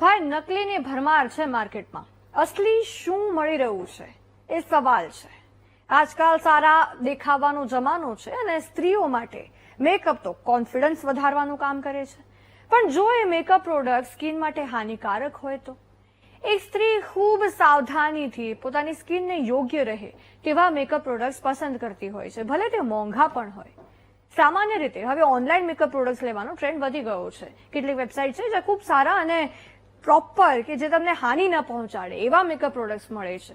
ભાઈ, નકલીની ભરમાર છે માર્કેટમાં. અસલી શું મળી રહ્યું છે? એ સવાલ છે. આજકાલ સારા દેખાવાનો જમાનો છે અને સ્ત્રીઓ માટે મેકઅપ તો કોન્ફિડન્સ વધારવાનું કામ કરે છે. પણ જો એ મેકઅપ પ્રોડક્ટ સ્કિન માટે હાનિકારક હોય તો? એક સ્ત્રી ખૂબ સાવધાનીથી પોતાની સ્કિનને યોગ્ય રહે તેવા મેકઅપ પ્રોડક્ટ્સ પસંદ કરતી હોય છે. ભલે તે મોંઘા પણ હોય. સામાન્ય રીતે હવે ઓનલાઈન મેકઅપ પ્રોડક્ટ્સ લેવાનો ટ્રેન્ડ વધી ગયો છે. કેટલીક વેબસાઇટ છે જે ખૂબ સારા અને પ્રોપર કે જે તમને હાનિ ન પહોંચાડે, એવા મેકઅપ પ્રોડક્ટ્સ મળે છે.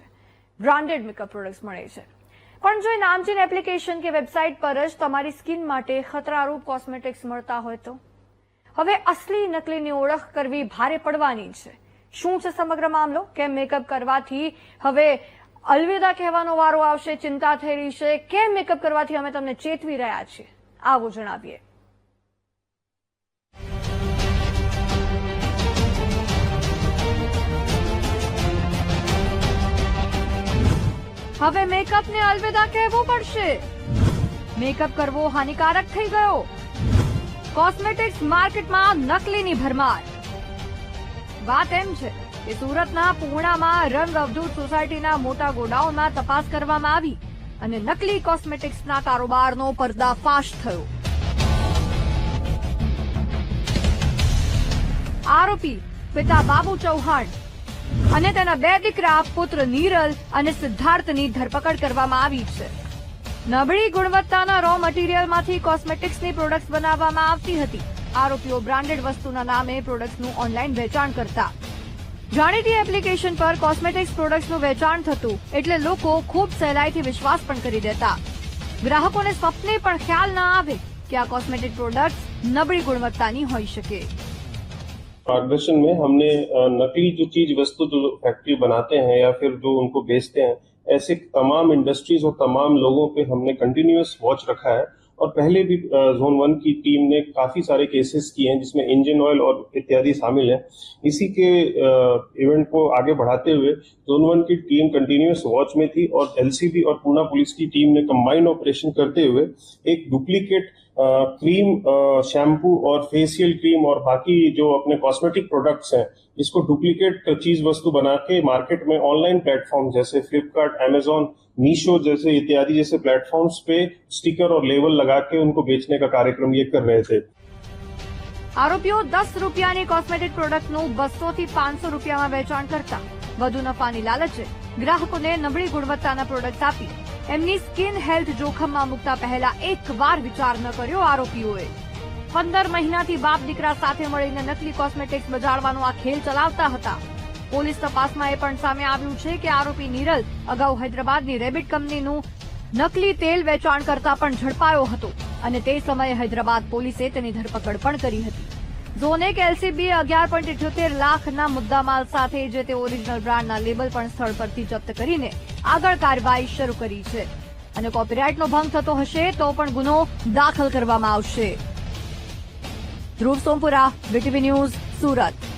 બ્રાન્ડેડ મેકઅપ પ્રોડક્ટ્સ મળે છે. પણ જો એ નામચીન એપ્લિકેશન કે વેબસાઇટ પર જ તમારી સ્કિન માટે ખતરારૂપ કોસ્મેટિક્સ મળતા હોય તો? હવે અસલી નકલીની ઓળખ કરવી ભારે પડવાની છે. શું છે સમગ્ર મામલો? કેમ મેકઅપ કરવાથી હવે અલવિદા કહેવાનો વારો આવશે, ચિંતા થઈ રહી છે. કેમ મેકઅપ કરવાથી અમે તમને ચેતવી રહ્યા છીએ? આવો જણાવીએ. હવે મેકઅપને અલવિદા કહેવો પડશે. મેકઅપ કરવો હાનિકારક થઈ ગયો. કોસ્મેટિક્સ માર્કેટમાં નકલીની ભરમાર. વાત એમ છે કે સુરતના પૂર્ણામાં રંગ અવધૂત સોસાયટીના મોટા ગોડાઉનમાં તપાસ કરવામાં આવી અને નકલી કોસ્મેટિક્સના કારોબારનો પર્દાફાશ થયો. આરોપી પિતા બાબુ ચૌહાણ અને તેના બે દીકરા, પુત્ર નીરલ અને સિદ્ધાર્થની ધરપકડ કરવામાં આવી છે. નબળી ગુણવત્તાના રો મટીરીયલમાંથી કોસ્મેટિક્સની પ્રોડક્ટ્સ બનાવવામાં આવતી હતી. આરોપીઓ બ્રાન્ડેડ વસ્તુના નામે પ્રોડક્ટ્સનું ઓનલાઈન વેચાણ કરતા. જાણીતી એપ્લિકેશન પર કોસ્મેટિક્સ પ્રોડક્ટ્સનું વેચાણ થતું એટલે લોકો ખૂબ સહેલાઈથી વિશ્વાસ પણ કરી દેતા. ગ્રાહકોને સ્વપ્ને પણ ખ્યાલ ન આવે કે આ કોસ્મેટિક પ્રોડક્ટ્સ નબળી ગુણવત્તાની હોઈ શકે. मार्गदर्शन में हमने अ, नकली जो चीज वस्तु जो फैक्ट्री बनाते हैं या फिर जो उनको बेचते हैं ऐसे तमाम इंडस्ट्रीज और तमाम लोगों पे हमने कंटिन्यूअस वॉच रखा है और पहले भी जोन वन की टीम ने काफ़ी सारे केसेस किए हैं जिसमें इंजन ऑयल और इत्यादि शामिल है। इसी के इवेंट को आगे बढ़ाते हुए जोन वन की टीम कंटिन्यूस वॉच में थी और एलसीबी और पूना पुलिस की टीम ने कंबाइंड ऑपरेशन करते हुए एक डुप्लीकेट क्रीम शैम्पू और फेशियल क्रीम और बाकी जो अपने कॉस्मेटिक प्रोडक्ट्स हैं, इसको डुप्लीकेट चीज़ वस्तु बना के मार्केट में ऑनलाइन प्लेटफॉर्म जैसे फ्लिपकार्ट अमेजोन मीशो जैसे इत्यादि जैसे प्लेटफॉर्म्स पे स्टिकर और लेबल लगा के उनको बेचने का कार्यक्रम ये कर रहे थे આરોપીઓ દસ રૂપિયાની કોસ્મેટિક પ્રોડક્ટનું બસો થી પાંચસો રૂપિયામાં વેચાણ કરતા વધુ નફાની લાલચે ગ્રાહકોને નબળી ગુણવત્તાના પ્રોડક્ટ આપી એમની સ્કિન હેલ્થ જોખમમાં મૂકતા પહેલા એક વાર વિચાર ન કર્યો આરોપીઓએ પંદર મહિનાથી બાપ દીકરા સાથે મળીને નકલી કોસ્મેટિક્સ બજાડવાનો આ ખેલ ચલાવતા હતા પોલીસ તપાસમાં એ પણ સામે આવ્યું છે કે આરોપી નીરલ અગાઉ હૈદરાબાદની રેબિટ કંપનીનું નકલી તેલ વેચાણ કરતા પણ ઝડપાયો હતો અને તે સમયે હૈદરાબાદ પોલીસે તેની ધરપકડ પણ કરી હતી. ઝોન એક એલસીબી અગિયાર પોઈન્ટ ઇઠ્યોતેર લાખના મુદ્દામાલ સાથે જે તે ઓરિજિનલ બ્રાન્ડના લેબલ પણ સ્થળ પરથી જપ્ત કરીને આગળ કાર્યવાહી શરૂ કરી છે અને કોપીરાઇટનો ભંગ થતો હશે તો પણ ગુનો દાખલ કરવામાં આવશે. Dhruv Sompura, VTV news, Surat.